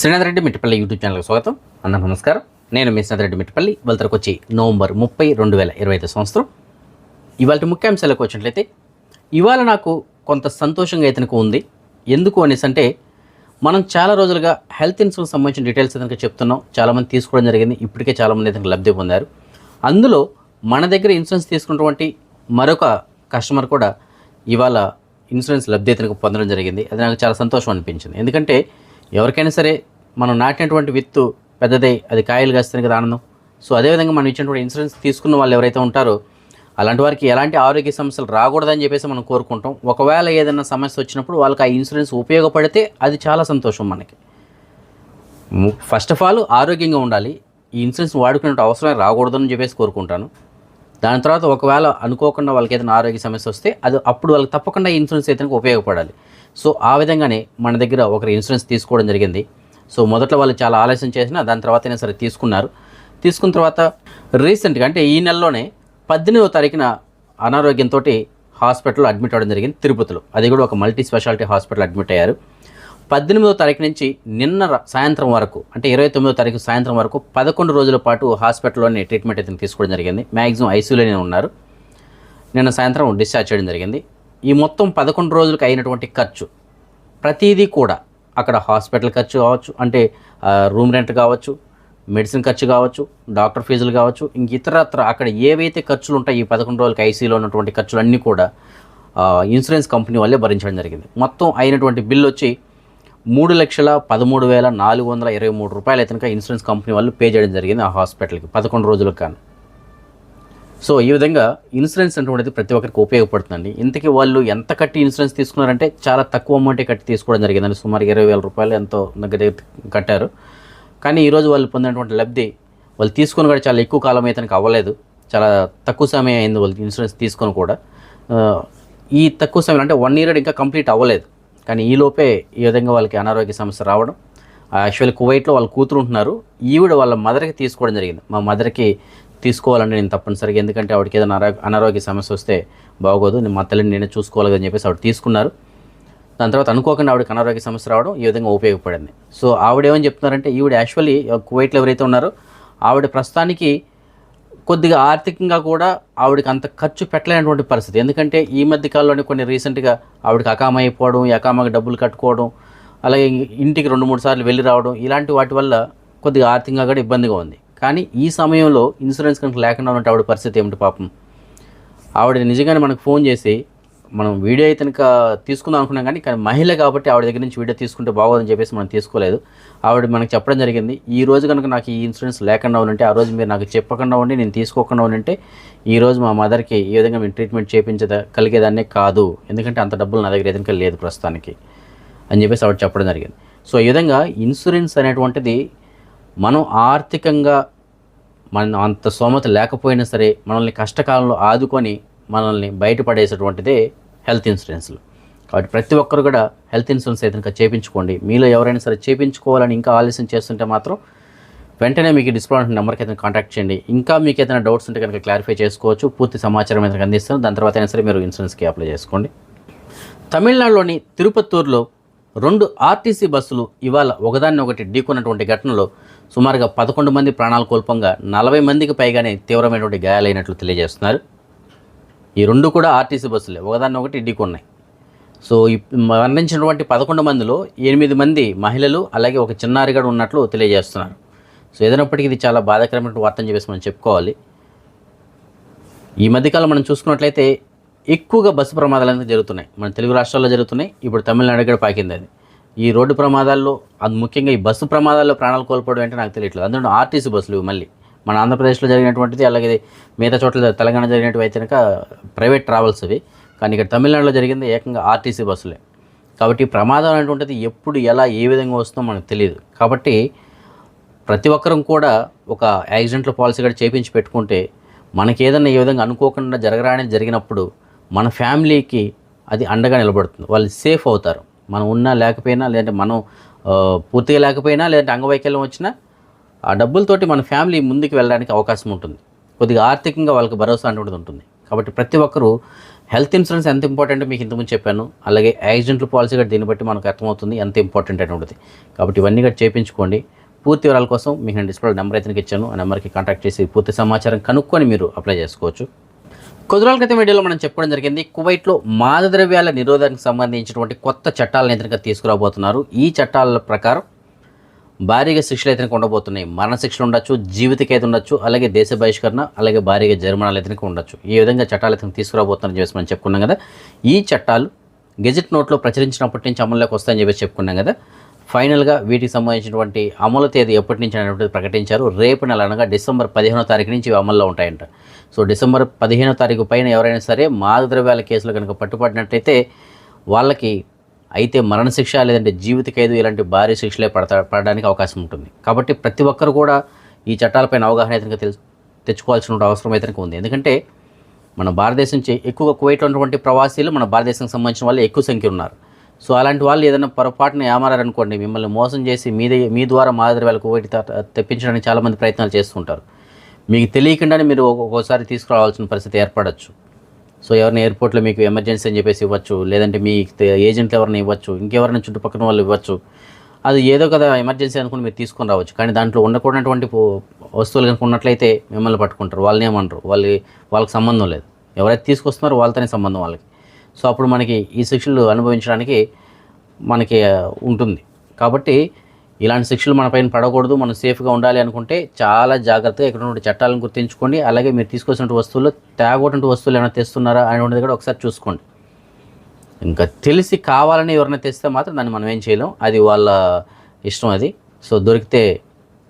Srinath Reddy Mittapalli YouTube ఛానల్కి స్వాగతం. అందరూ నమస్కారం. నేను మీ శ్రీనాథ్ రెడ్డి మిట్టపల్లి. వాళ్ళకి వచ్చి నవంబర్ ముప్పై రెండు వేల ఇరవై ఐదు సంవత్సరం. ఇవాళ ముఖ్యాంశాలకు వచ్చినట్లయితే ఇవాళ నాకు కొంత సంతోషంగా ఇతనికి ఉంది. ఎందుకు అనేసి అంటే మనం చాలా రోజులుగా హెల్త్ ఇన్సూరెన్స్ సంబంధించిన డీటెయిల్స్ ఇతనికి చెప్తున్నాం. చాలామంది తీసుకోవడం జరిగింది. ఇప్పటికే చాలామంది ఇతనికి లబ్ధి పొందారు. అందులో మన దగ్గర ఇన్సూరెన్స్ తీసుకున్నటువంటి మరొక కస్టమర్ కూడా ఇవాళ ఇన్సూరెన్స్ లబ్ధి ఇతనికి పొందడం జరిగింది. అది నాకు చాలా సంతోషం అనిపించింది. ఎందుకంటే ఎవరికైనా సరే మనం నాటినటువంటి విత్తు పెద్దదై అది కాయలు కాస్తుంది కదా ఆనందం. సో అదేవిధంగా మనం ఇచ్చినటువంటి ఇన్సూరెన్స్ తీసుకున్న వాళ్ళు ఎవరైతే ఉంటారో అలాంటి వారికి ఎలాంటి ఆరోగ్య సమస్యలు రాకూడదని చెప్పేసి మనం కోరుకుంటాం. ఒకవేళ ఏదైనా సమస్య వచ్చినప్పుడు వాళ్ళకి ఆ ఇన్సూరెన్స్ ఉపయోగపడితే అది చాలా సంతోషం మనకి. ఫస్ట్ ఆఫ్ ఆల్ ఆరోగ్యంగా ఉండాలి. ఈ ఇన్సూరెన్స్ వాడుకునే అవసరం రాకూడదని చెప్పేసి కోరుకుంటాను. దాని తర్వాత ఒకవేళ అనుకోకుండా వాళ్ళకి ఏదైనా ఆరోగ్య సమస్య వస్తే అది అప్పుడు వాళ్ళకి తప్పకుండా ఈ ఇన్సూరెన్స్ అయితే ఉపయోగపడాలి. సో ఆ విధంగానే మన దగ్గర ఒకరు ఇన్సూరెన్స్ తీసుకోవడం జరిగింది. సో మొదట్లో వాళ్ళు చాలా ఆలస్యం చేసినా దాని తర్వాత అయినా సరే తీసుకున్నారు. తీసుకున్న తర్వాత రీసెంట్గా అంటే ఈ నెలలోనే పద్దెనిమిదవ తారీఖున అనారోగ్యంతో హాస్పిటల్లో అడ్మిట్ అవ్వడం జరిగింది తిరుపతిలో. అది కూడా ఒక మల్టీ స్పెషాలిటీ హాస్పిటల్ అడ్మిట్ అయ్యారు. పద్దెనిమిదో తారీఖు నుంచి నిన్న సాయంత్రం వరకు అంటే ఇరవై తొమ్మిదో తారీఖు సాయంత్రం వరకు పదకొండు రోజుల పాటు హాస్పిటల్లోనే ట్రీట్మెంట్ అయితే తీసుకోవడం జరిగింది. మ్యాక్సిమం ఐసీయూలోనే ఉన్నారు. నిన్న సాయంత్రం డిశ్చార్జ్ చేయడం జరిగింది. ఈ మొత్తం పదకొండు రోజులకు అయినటువంటి ఖర్చు ప్రతిదీ కూడా అక్కడ హాస్పిటల్ ఖర్చు కావచ్చు అంటే రూమ్ రెంట్ కావచ్చు మెడిసిన్ ఖర్చు కావచ్చు డాక్టర్ ఫీజులు కావచ్చు ఇంక ఇతరత్ర అక్కడ ఏవైతే ఖర్చులు ఉంటాయి ఈ పదకొండు రోజులకి ఐసీలో ఉన్నటువంటి ఖర్చులు అన్నీ కూడా ఇన్సూరెన్స్ కంపెనీ వాళ్ళే భరించడం జరిగింది. మొత్తం అయినటువంటి బిల్ వచ్చి మూడు లక్షల పదమూడు వేల నాలుగు వందల ఇరవై మూడు రూపాయలు అయితే ఇన్సూరెన్స్ కంపెనీ వాళ్ళు పే చేయడం జరిగింది ఆ హాస్పిటల్కి పదకొండు రోజులకు కానీ సో ఈ విధంగా ఇన్సూరెన్స్ అనేటువంటిది ప్రతి ఒక్కరికి ఉపయోగపడుతుందండి. ఇంతకీ వాళ్ళు ఎంత కట్టి ఇన్సూరెన్స్ తీసుకున్నారంటే చాలా తక్కువ అమౌంటే కట్టి తీసుకోవడం జరిగిందండి. సుమారు ఇరవై వేల రూపాయలు ఎంతో దగ్గర కట్టారు. కానీ ఈరోజు వాళ్ళు పొందినటువంటి లబ్ధి వాళ్ళు తీసుకొని కూడా చాలా ఎక్కువ కాలం అయితే అవ్వలేదు. చాలా తక్కువ సమయం అయింది వాళ్ళు ఇన్సూరెన్స్ తీసుకొని కూడా. ఈ తక్కువ సమయం అంటే వన్ ఇయర్ ఇంకా కంప్లీట్ అవ్వలేదు. కానీ ఈ లోపే ఈ విధంగా వాళ్ళకి అనారోగ్య సమస్య రావడం యాక్చువల్లీ కువైట్లో వాళ్ళు కూతురు ఉంటున్నారు. ఈవిడ వాళ్ళ మదర్కి తీసుకోవడం జరిగింది. మా మదర్కి తీసుకోవాలండి నేను తప్పనిసరిగా ఎందుకంటే ఆవిడకి ఏదైనా అనారోగ్య సమస్య వస్తే బాగోదు నేను మా తల్లిని నేనే చూసుకోవాలి అని చెప్పేసి ఆవిడ తీసుకున్నారు. దాని తర్వాత అనుకోకుండా ఆవిడకి అనారోగ్య సమస్య రావడం ఈ విధంగా ఉపయోగపడింది. సో ఆవిడ ఏమని చెప్తున్నారంటే ఈవిడ యాక్చువల్లీ కువైట్లో ఎవరైతే ఉన్నారో ఆవిడ ప్రస్తుతానికి కొద్దిగా ఆర్థికంగా కూడా ఆవిడకి అంత ఖర్చు పెట్టలేనటువంటి పరిస్థితి. ఎందుకంటే ఈ మధ్య కాలంలోనే కొన్ని రీసెంట్గా ఆవిడకి అకామ అయిపోవడం ఈ అకామకి డబ్బులు కట్టుకోవడం అలాగే ఇంటికి రెండు మూడు సార్లు వెళ్ళి రావడం ఇలాంటి వాటి వల్ల కొద్దిగా ఆర్థికంగా కూడా ఇబ్బందిగా ఉంది. కానీ ఈ సమయంలో ఇన్సూరెన్స్ కనుక లేకుండా ఉన్నట్టు ఆవిడ పరిస్థితి ఏమిటి పాపం? ఆవిడ నిజంగానే మనకు ఫోన్ చేసి మనం వీడియో అయితే కనుక తీసుకుందాం అనుకున్నాం కానీ కానీ మహిళ కాబట్టి ఆవిడ దగ్గర నుంచి వీడియో తీసుకుంటే బాగోదని చెప్పేసి మనం తీసుకోలేదు. ఆవిడ మనకు చెప్పడం జరిగింది ఈ రోజు కనుక నాకు ఈ ఇన్సూరెన్స్ లేకుండా ఉంటే ఆ రోజు మీరు నాకు చెప్పకుండా ఉండి నేను తీసుకోకుండా ఉంటే ఈ రోజు మా మదర్కి ఈ విధంగా మేము ట్రీట్మెంట్ చేయించద కలిగేదాన్నే కాదు. ఎందుకంటే అంత డబ్బులు నా దగ్గర ఏదైనా లేదు ప్రస్తుతానికి. అని చెప్పేసి ఆవిడ చెప్పడం జరిగింది. సో ఈ విధంగా ఇన్సూరెన్స్ అనేటువంటిది మనం ఆర్థికంగా మన అంత స్తోమత లేకపోయినా సరే మనల్ని కష్టకాలంలో ఆదుకొని మనల్ని బయటపడేసేటువంటిదే హెల్త్ ఇన్సూరెన్స్లు. కాబట్టి ప్రతి ఒక్కరు కూడా హెల్త్ ఇన్సూరెన్స్ అయితే కనుక చేయించుకోండి మీలో ఎవరైనా సరే చేయించుకోవాలని ఇంకా ఆలస్యం చేస్తుంటే మాత్రం వెంటనే మీకు డిస్ప్లే నెంబర్కి అయితే కాంటాక్ట్ చేయండి. ఇంకా మీకు ఏదైనా డౌట్స్ ఉంటే కనుక క్లారిఫై చేసుకోవచ్చు. పూర్తి సమాచారం అయితే అందిస్తాను. దాని తర్వాత అయినా సరే మీరు ఇన్సూరెన్స్కి అప్లై చేసుకోండి. తమిళనాడులోని తిరుపత్తూరులో రెండు ఆర్టీసీ బస్సులు ఇవాళ ఒకదాన్ని ఒకటి ఢీకొన్నటువంటి ఘటనలో సుమారుగా పదకొండు మంది ప్రాణాలు కోల్పంగా నలభై మందికి పైగానే తీవ్రమైనటువంటి గాయాలైనట్లు తెలియజేస్తున్నారు. ఈ రెండు కూడా ఆర్టీసీ బస్సులే ఒకదాన్ని ఒకటి ఢీకొన్నాయి. సో ఈ మరణించినటువంటి పదకొండు మందిలో ఎనిమిది మంది మహిళలు అలాగే ఒక చిన్నారిగాడు ఉన్నట్లు తెలియజేస్తున్నారు. సో ఏదైనప్పటికీ ఇది చాలా బాధాకరమైన వార్త అని చెప్పేసి మనం చెప్పుకోవాలి. ఈ మధ్యకాలం మనం చూసుకున్నట్లయితే ఎక్కువగా బస్సు ప్రమాదాలు అనేది జరుగుతున్నాయి. మన తెలుగు రాష్ట్రాల్లో జరుగుతున్నాయి. ఇప్పుడు తమిళనాడు కూడా పాకింది అది. ఈ రోడ్డు ప్రమాదాల్లో అది ముఖ్యంగా ఈ బస్సు ప్రమాదాల్లో ప్రాణాలు కోల్పోవడం అంటే నాకు తెలియట్లేదు. అందులో ఆర్టీసీ బస్సులు మళ్ళీ. మన ఆంధ్రప్రదేశ్లో జరిగినటువంటిది అలాగే మిగతా చోట్ల తెలంగాణ జరిగినట్టు అయితే కనుక ప్రైవేట్ ట్రావెల్స్ అవి కానీ ఇక్కడ తమిళనాడులో జరిగింది ఏకంగా ఆర్టీసీ బస్సులే. కాబట్టి ప్రమాదం అనేటువంటిది ఎప్పుడు ఎలా ఏ విధంగా వస్తుందో మనకు తెలియదు. కాబట్టి ప్రతి ఒక్కరం కూడా ఒక యాక్సిడెంట్ల పాలసీ కూడా చేపించి పెట్టుకుంటే మనకి ఏదైనా విధంగా అనుకోకుండా జరగరానే జరిగినప్పుడు మన ఫ్యామిలీకి అది అండగా నిలబడుతుంది. వాళ్ళు సేఫ్ అవుతారు. మనం ఉన్నా లేకపోయినా లేదంటే మనం పూర్తిగా లేకపోయినా లేదంటే అంగవైకల్యం వచ్చినా ఆ డబ్బులతోటి మన ఫ్యామిలీ ముందుకు వెళ్ళడానికి అవకాశం ఉంటుంది. కొద్దిగా ఆర్థికంగా వాళ్ళకి భరోసా అనేది ఉంటుంది. కాబట్టి ప్రతి ఒక్కరూ హెల్త్ ఇన్సూరెన్స్ ఎంత ఇంపార్టెంట్ మీకు ఇంతకుముందు చెప్పాను. అలాగే యాక్సిడెంటల్ పాలసీ కూడా దీన్ని బట్టి మనకు అర్థమవుతుంది ఎంత ఇంపార్టెంట్ అనేటువంటిది. కాబట్టి ఇవన్నీ కూడా చేయించుకోండి పూర్తి వివరాల కోసం మీకు నేను డిస్ప్లే నెంబర్ అయితే ఇచ్చాను. ఆ నెంబర్కి కాంటాక్ట్ చేసి పూర్తి సమాచారం కనుక్కొని మీరు అప్లై చేసుకోవచ్చు. కొద్ది రోజుల క్రితం వీడియోలో మనం చెప్పుకోవడం జరిగింది కువైట్లో మాద ద్రవ్యాల నిరోధానికి సంబంధించినటువంటి కొత్త చట్టాలను అయితే తీసుకురాబోతున్నారు. ఈ చట్టాల ప్రకారం భారీగా శిక్షలు అయితే ఉండబోతున్నాయి. మరణ శిక్షలు ఉండొచ్చు జీవిత ఖైదు ఉండొచ్చు అలాగే దేశ బహిష్కరణ అలాగే భారీగా జరిమానాలు అయితే ఉండొచ్చు. ఈ విధంగా చట్టాలు అయితే తీసుకురాబోతున్నారని చెప్పేసి మనం చెప్పుకున్నాం కదా. ఈ చట్టాలు గెజెట్ నోట్లో ప్రచురించినప్పటి నుంచి అమల్లోకి వస్తాయని చెప్పేసి చెప్పుకున్నాం కదా. ఫైనల్గా వీటికి సంబంధించినటువంటి అమలు తేదీ ఎప్పటి నుంచి అనేటువంటిది ప్రకటించారు. రేపు నెల అనగా డిసెంబర్ పదిహేనో తారీఖు నుంచి ఇవి అమల్లో ఉంటాయంట. సో డిసెంబర్ పదిహేనో తారీఖు పైన ఎవరైనా సరే మాదద్రవ్యాల కేసులు కనుక పట్టుబడినట్లయితే వాళ్ళకి అయితే మరణశిక్ష లేదంటే జీవిత ఖైదు ఇలాంటి భారీ శిక్షలే పడతా పడడానికి అవకాశం ఉంటుంది. కాబట్టి ప్రతి ఒక్కరు కూడా ఈ చట్టాలపైన అవగాహన అయితే తెలు తెచ్చుకోవాల్సిన అవసరం అయితే ఉంది. ఎందుకంటే మన భారతదేశం నుంచి ఎక్కువగా కువైట్లో ఉన్నటువంటి ప్రవాసీలు మన భారతదేశానికి సంబంధించిన వాళ్ళు ఎక్కువ సంఖ్య ఉన్నారు. సో అలాంటి వాళ్ళు ఏదైనా పొరపాటున ఏమారనుకోండి మిమ్మల్ని మోసం చేసి మీ మీ ద్వారా మాదిరి దగ్గర వాళ్ళకు త- తెప్పించడానికి చాలామంది ప్రయత్నాలు చేస్తుంటారు. మీకు తెలియకుండానే మీరు ఒక్కొక్కసారి తీసుకురావాల్సిన పరిస్థితి ఏర్పడచ్చు. సో ఎవరిని ఎయిర్పోర్ట్లో మీకు ఎమర్జెన్సీ అని చెప్పేసి ఇవ్వచ్చు లేదంటే మీ ఏజెంట్లు ఎవరిని ఇవ్వచ్చు ఇంకెవరైనా చుట్టుపక్కల వాళ్ళు ఇవ్వచ్చు. అది ఏదో కదా ఎమర్జెన్సీ అనుకుని మీరు తీసుకొని రావచ్చు. కానీ దాంట్లో ఉండకూడనటువంటి వస్తువులు కనుక ఉన్నట్లయితే మిమ్మల్ని పట్టుకుంటారు. వాళ్ళని ఏమంటారు? వాళ్ళు వాళ్ళకి సంబంధం లేదు. ఎవరైతే తీసుకొస్తున్నారో వాళ్ళతోనే సంబంధం వాళ్ళకి. సో అప్పుడు మనకి ఈ శిక్షలు అనుభవించడానికి మనకి ఉంటుంది. కాబట్టి ఇలాంటి శిక్షలు మన పైన పడకూడదు. మనం సేఫ్గా ఉండాలి అనుకుంటే చాలా జాగ్రత్తగా ఇక్కడ ఉన్న చట్టాలను గుర్తుంచుకోండి. అలాగే మీరు తీసుకొచ్చినటువంటి వస్తువులు తేగోటువంటి వస్తువులు ఏమైనా తెస్తున్నారా అనేటువంటిది కూడా ఒకసారి చూసుకోండి. ఇంకా తెలిసి కావాలని ఎవరైనా తెస్తే మాత్రం దాన్ని మనం ఏం చేయలేం. అది వాళ్ళ ఇష్టం అది. సో దొరికితే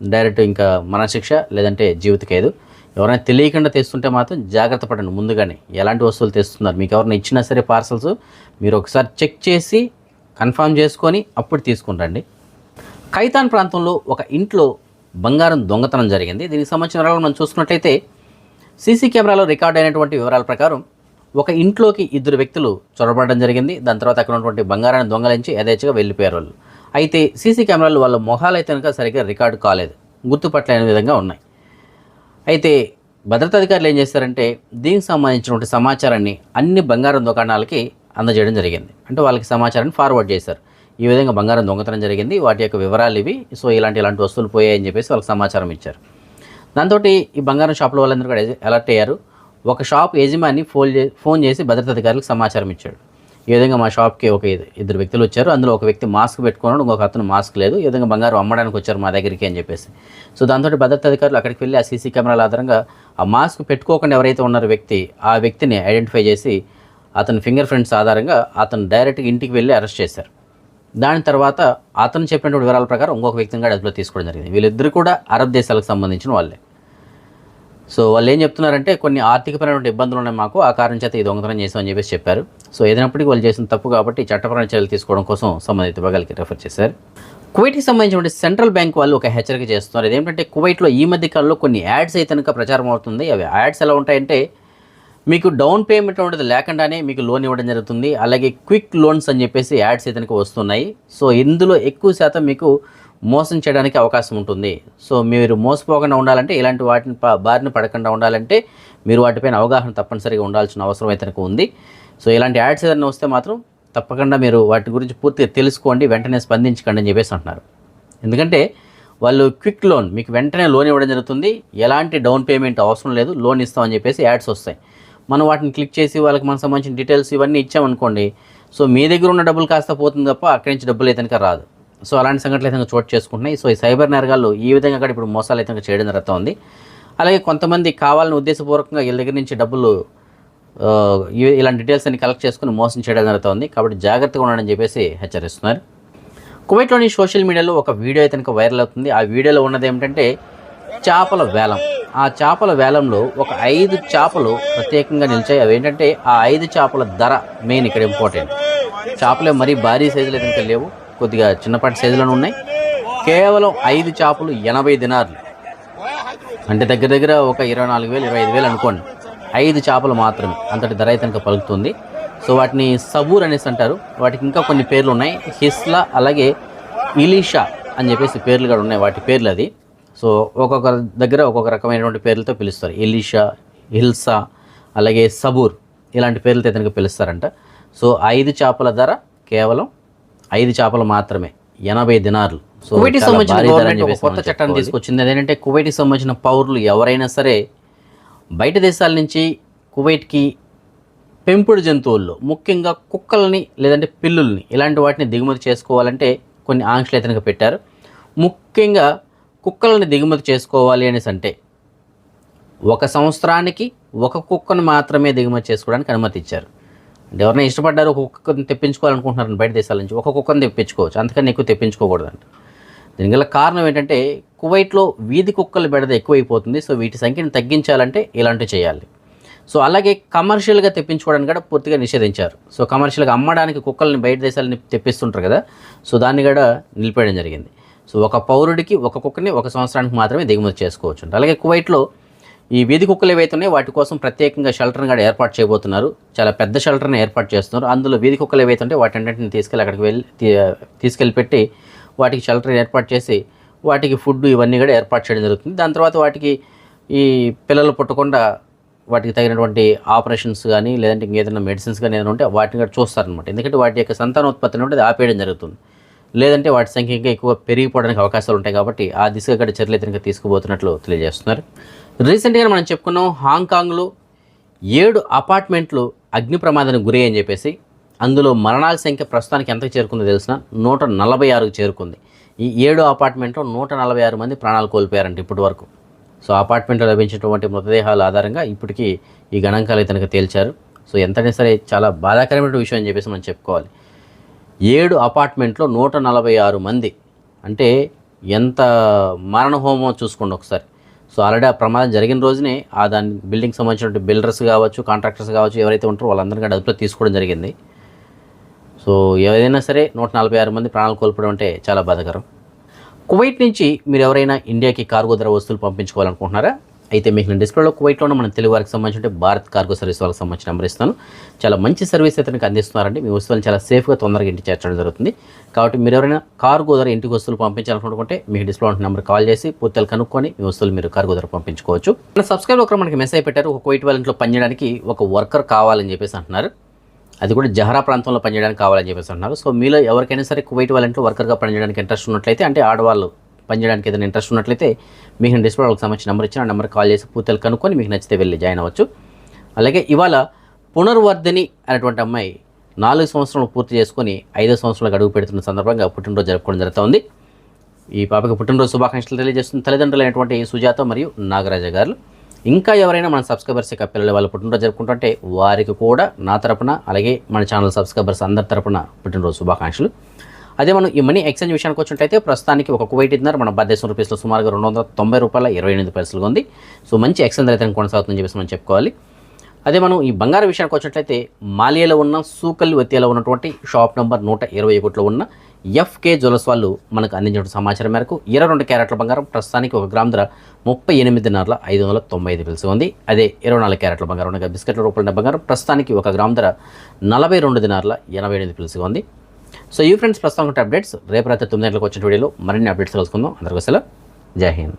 డైరెక్ట్ ఇంకా మరణశిక్ష లేదంటే జీవిత ఖైదు. ఎవరైనా తెలియకుండా తెస్తుంటే మాత్రం జాగ్రత్త పడండి ముందుగానే. ఎలాంటి వస్తువులు తెస్తున్నారు? మీకు ఎవరైనా ఇచ్చినా సరే పార్సల్స్ మీరు ఒకసారి చెక్ చేసి కన్ఫర్మ్ చేసుకొని అప్పుడు తీసుకుంటండి ఖైతాన్ ప్రాంతంలో ఒక ఇంట్లో బంగారం దొంగతనం జరిగింది. దీనికి సంబంధించిన వివరాలు మనం చూసుకున్నట్లయితే సీసీ కెమెరాలో రికార్డ్ అయినటువంటి వివరాల ప్రకారం ఒక ఇంట్లోకి ఇద్దరు వ్యక్తులు చొరబడడం జరిగింది. దాని తర్వాత అక్కడ ఉన్నటువంటి బంగారాన్ని దొంగలించి యథేచ్ఛగా వెళ్ళిపోయారు వాళ్ళు. అయితే సీసీ కెమెరాలు వాళ్ళ మొహాలు అయితే కనుక సరిగ్గా రికార్డు కాలేదు. గుర్తుపట్టలేని విధంగా ఉన్నాయి. అయితే భద్రతా అధికారులు ఏం చేస్తారంటే దీనికి సంబంధించినటువంటి సమాచారాన్ని అన్ని బంగారం దుకాణాలకి అందజేయడం జరిగింది. అంటే వాళ్ళకి సమాచారాన్ని ఫార్వర్డ్ చేశారు. ఈ విధంగా బంగారం దొంగతనం జరిగింది. వాటి యొక్క వివరాలు ఇవి. సో ఇలాంటి ఇలాంటి వస్తువులు పోయాయని చెప్పేసి వాళ్ళకి సమాచారం ఇచ్చారు. దాంతో ఈ బంగారం షాపుల వాళ్ళందరూ కూడా అలర్ట్ అయ్యారు. ఒక షాప్ యజమాని ఫోన్ ఫోన్ చేసి భద్రతా అధికారులకు సమాచారం ఇచ్చాడు. ఈ విధంగా మా షాప్కి ఒక ఇద్దరు వ్యక్తులు వచ్చారు. అందులో ఒక వ్యక్తి మాస్క్ పెట్టుకున్నాడు ఇంకొక అతను మాస్క్ లేదు. ఈ విధంగా బంగారం అమ్మడానికి వచ్చారు మా దగ్గరికి అని చెప్పేసి. సో దాంతో భద్రతా అధికారులు అక్కడికి వెళ్ళి ఆ సీసీ కెమెరాల ఆధారంగా ఆ మాస్క్ పెట్టుకోకుండా ఎవరైతే ఉన్నారో వ్యక్తి ఆ వ్యక్తిని ఐడెంటిఫై చేసి అతని ఫింగర్ ప్రింట్స్ ఆధారంగా అతను డైరెక్ట్గా ఇంటికి వెళ్ళి అరెస్ట్ చేశారు. దాని తర్వాత అతను చెప్పినటువంటి వివరాల ప్రకారం ఇంకొక వ్యక్తిని కూడా అదుపులో తీసుకోవడం జరిగింది. వీళ్ళిద్దరు కూడా అరబ్ దేశాలకు సంబంధించిన వాళ్ళే. సో వాళ్ళు ఏం చెప్తున్నారంటే కొన్ని ఆర్థికపరమైన ఇబ్బందులు ఉన్నాయి మాకు ఆ కారణం చేత ఈ దొంగతనం చేసామని చెప్పేసి చెప్పారు. సో ఏదైనప్పటికీ వాళ్ళు చేసిన తప్పు కాబట్టి చట్టపరమైన చర్యలు తీసుకోవడం కోసం సంబంధిత విభాగాలకి రెఫర్ చేశారు. కువైట్కి సంబంధించిన సెంట్రల్ బ్యాంక్ వాళ్ళు ఒక హెచ్చరిక చేస్తున్నారు. ఇదేంటంటే కువైట్లో ఈ మధ్య కాలంలో కొన్ని యాడ్స్ అయితే కనుక ప్రచారం అవుతుంది. అవి యాడ్స్ ఎలా ఉంటాయంటే మీకు డౌన్ పేమెంట్ అనేది లేకుండానే మీకు లోన్ ఇవ్వడం జరుగుతుంది. అలాగే క్విక్ లోన్స్ అని చెప్పేసి యాడ్స్ అయితే వస్తున్నాయి. సో ఇందులో ఎక్కువ శాతం మీకు మోసం చేయడానికి అవకాశం ఉంటుంది. సో మీరు మోసపోకుండా ఉండాలంటే ఇలాంటి వాటిని బారిన పడకుండా ఉండాలంటే మీరు వాటిపైన అవగాహన తప్పనిసరిగా ఉండాల్సిన అవసరం అయితే ఉంది. సో ఇలాంటి యాడ్స్ ఏదైనా వస్తే మాత్రం తప్పకుండా మీరు వాటి గురించి పూర్తిగా తెలుసుకోండి వెంటనే స్పందించకండి అని చెప్పేసి అంటున్నారు. ఎందుకంటే వాళ్ళు క్విక్ లోన్ మీకు వెంటనే లోన్ ఇవ్వడం జరుగుతుంది. ఎలాంటి డౌన్ పేమెంట్ అవసరం లేదు లోన్ ఇస్తామని చెప్పేసి యాడ్స్ వస్తాయి. మనం వాటిని క్లిక్ చేసి వాళ్ళకి మనకు సంబంధించిన డీటెయిల్స్ ఇవన్నీ ఇచ్చామనుకోండి సో మీ దగ్గర ఉన్న డబ్బులు కాస్త పోతుంది తప్ప అక్కడి నుంచి డబ్బులు అయితే రాదు. సో అలాంటి సంఘటనలు అయితే చోటు చేసుకుంటున్నాయి. సో ఈ సైబర్ నేరగాళ్ళు ఈ విధంగా కూడా ఇప్పుడు మోసాలు అయితే చేయడం జరుగుతూ ఉంది అలాగే కొంతమంది కావాలని ఉద్దేశపూర్వకంగా వీళ్ళ దగ్గర నుంచి డబ్బులు ఇలాంటి డీటెయిల్స్ అన్ని కలెక్ట్ చేసుకుని మోసం చేయడం జరుగుతుంది. కాబట్టి జాగ్రత్తగా ఉండాలని చెప్పేసి హెచ్చరిస్తున్నారు. కువైట్లోని సోషల్ మీడియాలో ఒక వీడియో అయితే కనుక వైరల్ అవుతుంది. ఆ వీడియోలో ఉన్నది ఏమిటంటే చేపల వేలం. ఆ చేపల వేలంలో ఒక ఐదు చేపలు ప్రత్యేకంగా నిలిచాయి. అవి ఏంటంటే ఆ ఐదు చేపల ధర మెయిన్ ఇక్కడ ఇంపార్టెంట్. చేపలే మరీ భారీ సైజులు అయితే లేవు. కొద్దిగా చిన్నపాటి సైజులోనే ఉన్నాయి. కేవలం ఐదు చేపలు ఎనభై దినార్లు. అంటే దగ్గర దగ్గర ఒక ఇరవై నాలుగు వేలు ఇరవై ఐదు వేలు అనుకోండి. ఐదు చేపలు మాత్రమే. అంతటి ధర అయితే కనుక పలుకుతుంది. సో వాటిని సబూర్ అనేసి అంటారు. వాటికి ఇంకా కొన్ని పేర్లు ఉన్నాయి. హిస్లా అలాగే ఇలీషా అని చెప్పేసి పేర్లు కూడా ఉన్నాయి. వాటి పేర్లు అది. సో ఒక్కొక్క దగ్గర ఒక్కొక్క రకమైనటువంటి పేర్లతో పిలుస్తారు. ఇలీషా హిల్సా అలాగే సబూర్ ఇలాంటి పేర్లతో ఇతనికి పిలుస్తారంట. సో ఐదు చేపల ధర కేవలం ఐదు చేపలు మాత్రమే ఎనభై దినార్లు. సో కువైట్కి సంబంధించిన కొత్త చట్టాన్ని. తీసుకొచ్చింది. అదేంటంటే కువైట్కి సంబంధించిన పౌరులు ఎవరైనా సరే బయట దేశాల నుంచి కువైట్కి పెంపుడు జంతువుల్లో ముఖ్యంగా కుక్కల్ని లేదంటే పిల్లుల్ని ఇలాంటి వాటిని దిగుమతి చేసుకోవాలంటే కొన్ని ఆంక్షలు ఇతనికి పెట్టారు. ముఖ్యంగా కుక్కలని దిగుమతి చేసుకోవాలి అనేసి అంటే ఒక సంవత్సరానికి ఒక కుక్కను మాత్రమే దిగుమతి చేసుకోవడానికి అనుమతి ఇచ్చారు అంటే ఎవరైనా ఇష్టపడ్డారు ఒక్కొక్కరిని కుక్కని తెప్పించుకోవాలనుకుంటున్నారు బయట దేశాల నుంచి ఒక్కొక్కరిని కుక్కని తెప్పించుకోవచ్చు. అందుకని ఎక్కువ తెప్పించుకోకూడదంట. దీనికి గల కారణం ఏంటంటే కువైట్లో వీధి కుక్కల బెడద ఎక్కువైపోతుంది. సో వీటి సంఖ్యను తగ్గించాలంటే ఇలాంటివి చేయాలి. సో అలాగే కమర్షియల్గా తెప్పించుకోవడానికి కూడా పూర్తిగా నిషేధించారు. సో కమర్షియల్గా అమ్మడానికి కుక్కల్ని బయట దేశాలని తెప్పిస్తుంటారు కదా సో దాన్ని కూడా నిలిపేయడం జరిగింది. సో ఒక పౌరుడికి ఒక కుక్కని ఒక సంవత్సరానికి మాత్రమే దిగుమతి చేసుకోవచ్చు అలాగే కువైట్లో ఈ వీధి కుక్కలు ఏవైతే ఉన్నాయో వాటి కోసం ప్రత్యేకంగా షెల్టర్ని కూడా ఏర్పాటు చేయబోతున్నారు. చాలా పెద్ద షెల్టర్ని ఏర్పాటు చేస్తున్నారు. అందులో వీధి కుక్కలు ఏవైతే ఉంటే వాటి అన్నింటిని తీసుకెళ్ళి అక్కడికి వెళ్ళి తీసుకెళ్ళి పెట్టి వాటికి షెల్టర్ ఏర్పాటు చేసి వాటికి ఫుడ్ ఇవన్నీ కూడా ఏర్పాటు చేయడం జరుగుతుంది. దాని తర్వాత వాటికి ఈ పిల్లలు పుట్టకుండా వాటికి తగినటువంటి ఆపరేషన్స్ కానీ లేదంటే ఇంకేదైనా మెడిసిన్స్ కానీ ఏదైనా ఉంటే వాటిని కూడా చూస్తారనమాట ఎందుకంటే వాటి యొక్క సంతానోత్పత్తిని ఉంటే ఆపేయడం జరుగుతుంది. లేదంటే వాటి సంఖ్య ఇంకా ఎక్కువ పెరిగిపోవడానికి అవకాశాలు ఉంటాయి కాబట్టి ఆ దిశగా కూడా చర్యలు ఇతనికి తీసుకుపోతున్నట్లు తెలియజేస్తున్నారు. రీసెంట్గా మనం చెప్పుకున్నాం హాంకాంగ్లో ఏడు అపార్ట్మెంట్లు అగ్ని ప్రమాదానికి గురి అని చెప్పేసి అందులో మరణాల సంఖ్య ప్రస్తుతానికి ఎంతకు చేరుకుందో తెలిసిన నూట నలభై ఆరుకు చేరుకుంది. ఈ ఏడు అపార్ట్మెంట్లో నూట నలభై ఆరు మంది ప్రాణాలు కోల్పోయారంట ఇప్పటి వరకు. సో అపార్ట్మెంట్లో లభించినటువంటి మృతదేహాల ఆధారంగా ఇప్పటికీ ఈ గణాంకాలు ఇతనికి తేల్చారు. సో ఎంతైనా సరే చాలా బాధాకరమైన విషయం అని చెప్పేసి మనం చెప్పుకోవాలి. ఏడు అపార్ట్మెంట్లో నూట నలభై ఆరు మంది అంటే ఎంత మరణ హోమం చూసుకోండి ఒకసారి. సో ఆల్రెడీ ఆ ప్రమాదం జరిగిన రోజునే ఆ దాని బిల్డింగ్ సంబంధించిన బిల్డర్స్ కావచ్చు కాంట్రాక్టర్స్ కావచ్చు ఎవరైతే ఉంటారో వాళ్ళందరికీ అదుపులో తీసుకోవడం జరిగింది. సో ఏదైనా సరే నూట నలభై ఆరు మంది ప్రాణాలు కోల్పోవడం అంటే చాలా బాధాకరం. కువైట్ నుంచి మీరు ఎవరైనా ఇండియాకి కార్గో ధర వస్తువులు పంపించుకోవాలనుకుంటున్నారా? అయితే మీకు నేను డిస్ప్లేలో కువైట్లోనే మన తెలుగు వారికి సంబంధించిన భారత్ కార్గో సర్వీస్ వాళ్ళకి సంబంధించిన నెంబర్ ఇస్తాను. చాలా మంచి సర్వీస్ అయితే అందిస్తున్నారండి. మీ వస్తువులను చాలా సేఫ్గా తొందరగా ఇంటికి చేర్చడం జరుగుతుంది. కాబట్టి మీరు ఎవరైనా కార్గో ధర ఇంటికి వస్తువులు పంపించాలనుకుంటే మీకు డిస్ప్లే ఉన్న నెంబర్ కాల్ చేసి పూర్తిగా కనుక్కొని మీ వస్తువులు మీరు కార్గో ధర పంపించుకోవచ్చు. మన సబ్స్క్రైబ్ ఒకరు మనకి మెసేజ్ పెట్టారు ఒక కువైట్ వాళ్ళ ఇంట్లో పనిచేయడానికి ఒక వర్కర్ కావాలని చెప్పేసి అంటున్నారు. అది కూడా జహరా ప్రాంతంలో పనిచేయడానికి కావాలని చెప్పేసి అంటున్నారు. సో మీలో ఎవరికైనా సరే కువైట్ వాళ్ళ ఇంట్లో వర్కర్గా పనిచేయడానికి ఇంట్రెస్ట్ ఉన్నట్లయితే అంటే ఆడవాళ్ళు పనిచేయడానికి ఏదైనా ఇంట్రెస్ట్ ఉన్నట్లయితే మీకు నేను డిస్ప్లే వాళ్ళకి సంబంధించిన నెంబర్ ఇచ్చిన ఆ నెంబర్ కాల్ చేసి పూర్తిగా కనుక్కొని మీకు నచ్చితే వెళ్ళి జాయిన్ అవ్వచ్చు. అలాగే ఇవాళ పునర్వర్ధిని అనేటువంటి అమ్మాయి నాలుగు సంవత్సరాలు పూర్తి చేసుకొని ఐదో సంవత్సరాలకు అడుగు పెడుతున్న సందర్భంగా పుట్టినరోజు జరుపుకోవడం జరుగుతుంది ఈ పాపకి పుట్టినరోజు శుభాకాంక్షలు తెలియజేస్తున్న తల్లిదండ్రులైనటువంటి సుజాత మరియు నాగరాజ గారు. ఇంకా ఎవరైనా మన సబ్స్క్రైబర్స్ యొక్క పిల్లలు వాళ్ళు పుట్టినరోజు జరుపుకుంటుంటే వారికి కూడా నా తరపున అలాగే మన ఛానల్ సబ్స్క్రైబర్స్ అందరి తరపున పుట్టినరోజు శుభాకాంక్షలు. అదే మనం ఈ మనీ ఎక్స్చేంజ్ విషయానికి వచ్చినట్టయితే ప్రస్తుతానికి ఒక కువైట్ ఇద్దరు మన భారతదేశం రూపీస్లో సుమారుగా రెండు వందల తొంభై రూపాయల ఇరవై ఎనిమిది పైసలుగా ఉంది. సో మంచి ఎక్స్చేంజ్ అయితే కొనసాగుతుందని చెప్పేసి మనం చెప్పుకోవాలి. అదే మనం ఈ బంగారం విషయానికి వచ్చినట్లయితే మాలియాలో ఉన్న సూకల్ వత్యాలో ఉన్నటువంటి షాప్ నెంబర్ నూట ఇరవై ఒకటిలో ఉన్న ఎఫ్కే జ్యువెల్స్ వాళ్ళు మనకు అందించిన సమాచారం మేరకు ఇరవై రెండు క్యారెట్ల బంగారం ప్రస్తుతానికి ఒక గ్రామ్ ధర ముప్పై ఎనిమిదిన్నరల ఐదు వందల తొంభై ఐదు పిలుసు ఉంది. అదే ఇరవై నాలుగు క్యారెట్ల బంగారం అనగా బిస్కెట్ల రూపాయల బంగారం ప్రస్తుతానికి ఒక గ్రామ్ ధర నలభై రెండు దినార్ల ఎనభై ఎనిమిది పిలుసుగా ఉంది. సో ఈ ఫ్రెండ్స్ ప్రస్తుతం అప్డేట్స్ రేపు రాత్రి తొమ్మిది గంటలకు వచ్చిన వీడియోలో మరిన్ని అప్డేట్స్ కలుసుకుందాం అందరికీ సెలవు. జై హింద్.